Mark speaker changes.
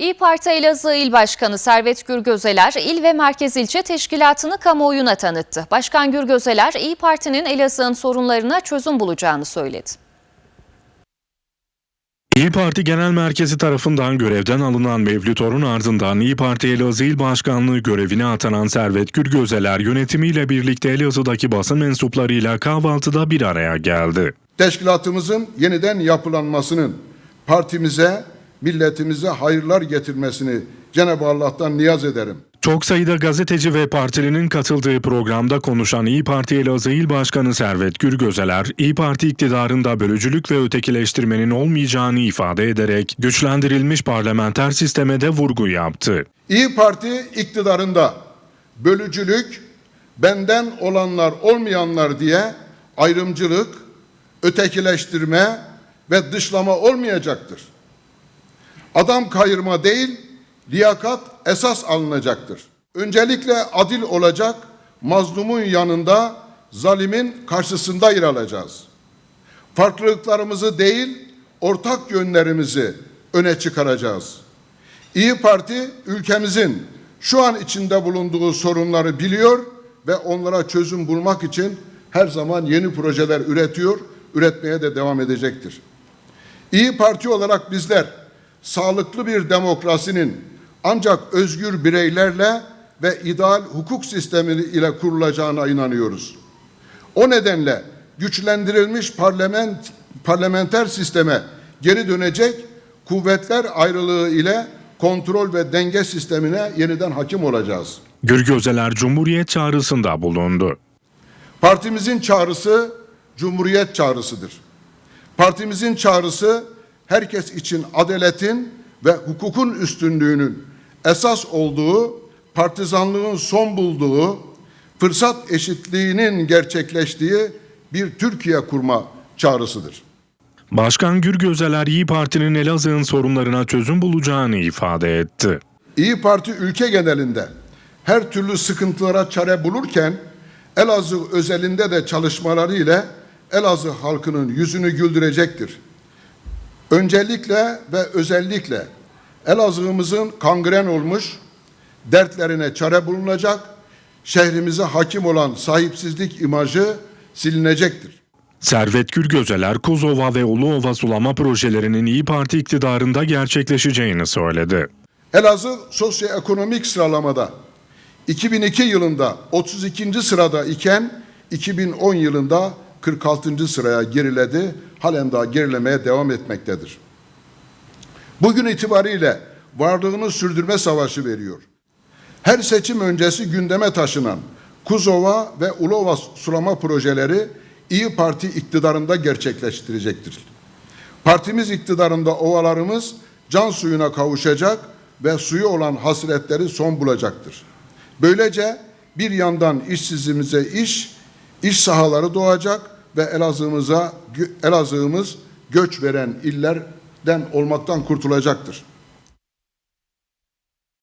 Speaker 1: İyi Parti Elazığ İl Başkanı Servet Gürgözeler, il ve merkez ilçe teşkilatını kamuoyuna tanıttı. Başkan Gürgözeler, İyi Parti'nin Elazığ'ın sorunlarına çözüm bulacağını söyledi.
Speaker 2: İyi Parti Genel Merkezi tarafından görevden alınan Mevlüt Orun ardından İyi Parti Elazığ İl Başkanlığı görevine atanan Servet Gürgözeler yönetimiyle birlikte Elazığ'daki basın mensuplarıyla kahvaltıda bir araya geldi.
Speaker 3: teşkilatımızın yeniden yapılanmasının partimize, milletimize hayırlar getirmesini Cenab-ı Allah'tan niyaz ederim.
Speaker 2: Çok sayıda gazeteci ve partilinin katıldığı programda konuşan İyi Parti Elazığ İl Başkanı Servet Gürgözeler, İyi Parti iktidarında bölücülük ve ötekileştirmenin olmayacağını ifade ederek güçlendirilmiş parlamenter sisteme de vurgu yaptı.
Speaker 3: İyi Parti iktidarında bölücülük, benden olanlar olmayanlar diye ayrımcılık, ötekileştirme ve dışlama olmayacaktır. Adam kayırma değil, liyakat esas alınacaktır. Öncelikle adil olacak, mazlumun yanında, zalimin karşısında yer alacağız. Farklılıklarımızı değil, ortak yönlerimizi öne çıkaracağız. İyi Parti ülkemizin şu an içinde bulunduğu sorunları biliyor ve onlara çözüm bulmak için her zaman yeni projeler üretiyor, üretmeye de devam edecektir. İyi Parti olarak bizler sağlıklı bir demokrasinin ancak özgür bireylerle ve ideal hukuk sistemi ile kurulacağına inanıyoruz. O nedenle güçlendirilmiş parlament, parlamenter sisteme geri dönecek kuvvetler ayrılığı ile kontrol ve denge sistemine yeniden hakim olacağız.
Speaker 2: Gürgözeler Cumhuriyet çağrısında bulundu.
Speaker 3: Partimizin çağrısı Cumhuriyet çağrısıdır. Partimizin çağrısı herkes için adaletin ve hukukun üstünlüğünün esas olduğu, partizanlığın son bulduğu, fırsat eşitliğinin gerçekleştiği bir Türkiye kurma çağrısıdır.
Speaker 2: Başkan Gürgözeler İyi Parti'nin Elazığ'ın sorunlarına çözüm bulacağını ifade etti.
Speaker 3: İyi Parti ülke genelinde her türlü sıkıntılara çare bulurken Elazığ özelinde de çalışmaları ile Elazığ halkının yüzünü güldürecektir. Öncelikle ve özellikle Elazığ'ımızın kangren olmuş dertlerine çare bulunacak, şehrimize hakim olan sahipsizlik imajı silinecektir.
Speaker 2: Servet Gürgözeler, Kuzova ve Uluova sulama projelerinin İyi Parti iktidarında gerçekleşeceğini söyledi.
Speaker 3: Elazığ sosyoekonomik sıralamada 2002 yılında 32. sırada iken 2010 yılında 46. sıraya geriledi. Halen daha gerilemeye devam etmektedir. Bugün itibariyle varlığını sürdürme savaşı veriyor. Her seçim öncesi gündeme taşınan Kuzova ve Ulova sulama projeleri İyi Parti iktidarında gerçekleştirecektir. Partimiz iktidarında ovalarımız can suyuna kavuşacak ve suyu olan hasretleri son bulacaktır. Böylece bir yandan işsizimize iş, iş sahaları doğacak ve Elazığ'ımıza Elazığ'ımız göç veren illerden olmaktan kurtulacaktır.